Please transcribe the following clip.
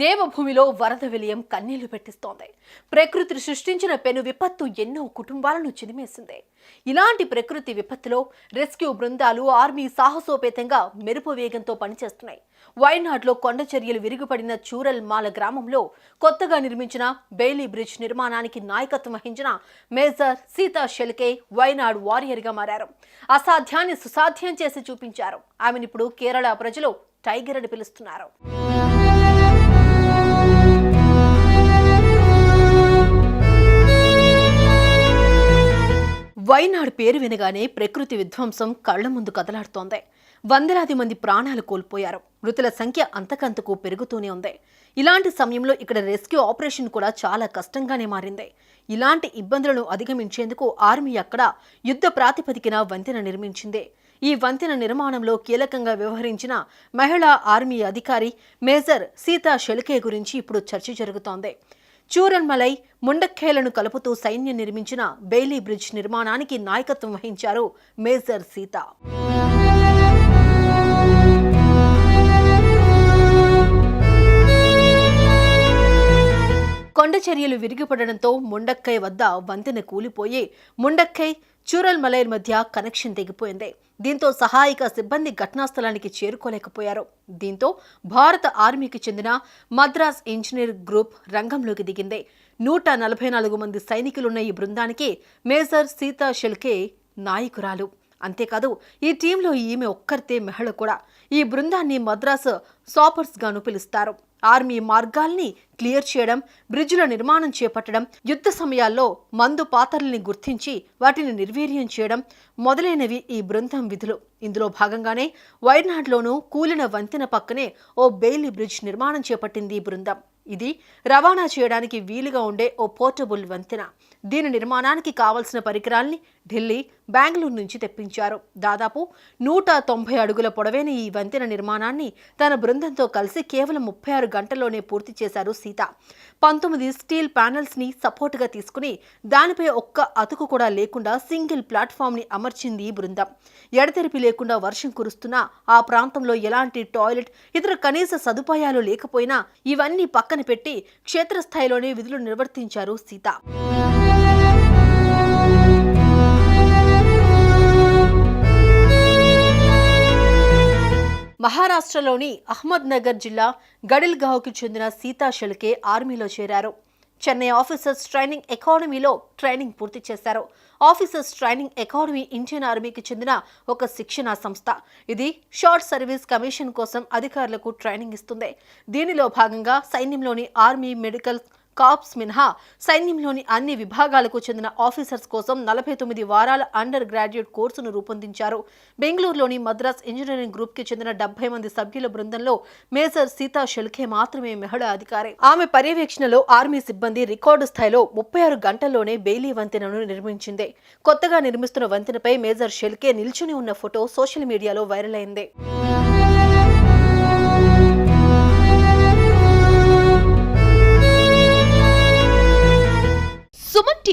దేవభూమిలో వరద విలయం కన్నీళ్ళు పెట్టిస్తోంది. ప్రకృతి సృష్టించిన పెను విపత్తు ఎన్నో కుటుంబాలను చిదిమేసింది. ఇలాంటి ప్రకృతి విపత్తులో రెస్క్యూ బృందాలు ఆర్మీ సాహసోపేతంగా మెరుపు వేగంతో పనిచేస్తున్నాయి. వైనాడ్లో కొండ చర్యలు విరిగిపడిన చూరల్ మాల గ్రామంలో కొత్తగా నిర్మించిన బెయిలీ బ్రిడ్జ్ నిర్మాణానికి నాయకత్వం వహించిన మేజర్ సీతా షెల్కే వైనాడ్ వారియర్గా మారారు. అసాధ్యాన్ని సుసాధ్యం చేసి చూపించారు. ఆమెనిప్పుడు కేరళ ప్రజలు టైగర్ అని పిలుస్తున్నారు. పేరు వినగానే ప్రకృతి విధ్వంసం కళ్ళ ముందు కదలాడుతోంది. వందలాది మంది ప్రాణాలు కోల్పోయారు. మృతుల సంఖ్య అంతకంతకు పెరుగుతూనే ఉంది. ఇలాంటి సమయంలో ఇక్కడ రెస్క్యూ ఆపరేషన్ కూడా చాలా కష్టంగానే మారింది. ఇలాంటి ఇబ్బందులను అధిగమించేందుకు ఆర్మీ అక్కడ యుద్ధ ప్రాతిపదికన వంతెన నిర్మించింది. ఈ వంతెన నిర్మాణంలో కీలకంగా వ్యవహరించిన మహిళా ఆర్మీ అధికారి మేజర్ సీతా షెల్కే గురించి ఇప్పుడు చర్చ జరుగుతోంది. చూరన్మలై ముండఖేలను కలుపుతూ సైన్యం నిర్మించిన బెయిలీ బ్రిడ్జ్ నిర్మాణానికి నాయకత్వం వహించారు మేజర్ సీత. కొండ చర్యలు విరిగిపడడంతో ముండక్కై వద్ద వంతెన కూలిపోయి ముండక్కై చూరల్ మలైర్ మధ్య కనెక్షన్ తెగిపోయింది. దీంతో సహాయక సిబ్బంది ఘటనాస్థలానికి చేరుకోలేకపోయారు. దీంతో భారత ఆర్మీకి చెందిన మద్రాస్ ఇంజనీర్ గ్రూప్ రంగంలోకి దిగింది. నూట నలభై నాలుగు మంది సైనికులున్న ఈ బృందానికి మేజర్ సీతా షెల్కే నాయకురాలు. అంతేకాదు ఈ టీంలో ఈమె ఒక్కరితే మహిళ కూడా. ఈ బృందాన్ని మద్రాసు సాపర్స్ గాను పిలుస్తారు. ఆర్మీ మార్గాల్ని క్లియర్ చేయడం బ్రిడ్జ్ల నిర్మాణం చేపట్టడం యుద్ధ సమయాల్లో మందు పాత్రల్ని గుర్తించి వాటిని నిర్వీర్యం చేయడం మొదలైనవి ఈ బృందం విధులు. ఇందులో భాగంగానే వైర్నాడ్లోనూ కూలిన వంతెన పక్కనే ఓ బెయిలీ బ్రిడ్జ్ నిర్మాణం చేపట్టింది ఈ బృందం. ఇది రవాణా చేయడానికి వీలుగా ఉండే ఓ పోర్టబుల్ వంతెన. దీని నిర్మాణానికి కావలసిన పరికరాల్ని ఢిల్లీ బెంగళూరు నుంచి తెప్పించారు. దాదాపు నూట తొంభై అడుగుల పొడవైన ఈ వంతెన నిర్మాణాన్ని తన బృందంతో కలిసి కేవలం ముప్పై ఆరు గంటల్లోనే పూర్తి చేశారు సీత. పంతొమ్మిది స్టీల్ ప్యానెల్స్ని సపోర్ట్గా తీసుకుని దానిపై ఒక్క అతుకు కూడా లేకుండా సింగిల్ ప్లాట్ఫామ్ని అమర్చింది ఈ బృందం. ఎడతెరిపి లేకుండా వర్షం కురుస్తున్నా ఆ ప్రాంతంలో ఎలాంటి టాయిలెట్ ఇతర కనీస సదుపాయాలు లేకపోయినా ఇవన్నీ పక్కన పెట్టి క్షేత్రస్థాయిలోనే విధులు నిర్వర్తించారు సీత. మహారాష్ట్రలోని అహ్మద్ నగర్ జిల్లా గడిల్గావ్కి చెందిన సీతా షెల్కే ఆర్మీలో చేరారు. చెన్నై ఆఫీసర్స్ ట్రైనింగ్ అకాడమీలో ట్రైనింగ్ పూర్తి చేశారు. ఆఫీసర్స్ ట్రైనింగ్ అకాడమీ ఇండియన్ ఆర్మీకి చెందిన ఒక శిక్షణా సంస్థ. ఇది షార్ట్ సర్వీస్ కమిషన్ కోసం అధికారులకు ట్రైనింగ్ ఇస్తుంది. దీనిలో భాగంగా సైన్యంలోని ఆర్మీ మెడికల్ కాప్స్ మినహా సైన్యంలోని అన్ని విభాగాలకు చెందిన ఆఫీసర్స్ కోసం నలభై తొమ్మిది వారాల అండర్ గ్రాడ్యుయేట్ కోర్సును రూపొందించారు. బెంగళూరులోని మద్రాస్ ఇంజనీరింగ్ గ్రూప్కి చెందిన డెబ్బై మంది సభ్యుల బృందంలో మేజర్ సీతా షెల్కే మాత్రమే మహిళా అధికారి. ఆమె పర్యవేక్షణలో ఆర్మీ సిబ్బంది రికార్డు స్థాయిలో ముప్పై ఆరు గంటల్లోనే బెయిలీ వంతెనను నిర్మించింది. కొత్తగా నిర్మిస్తున్న వంతెనపై మేజర్ షెల్కే నిల్చుని ఉన్న ఫోటో సోషల్ మీడియాలో వైరల్ అయింది.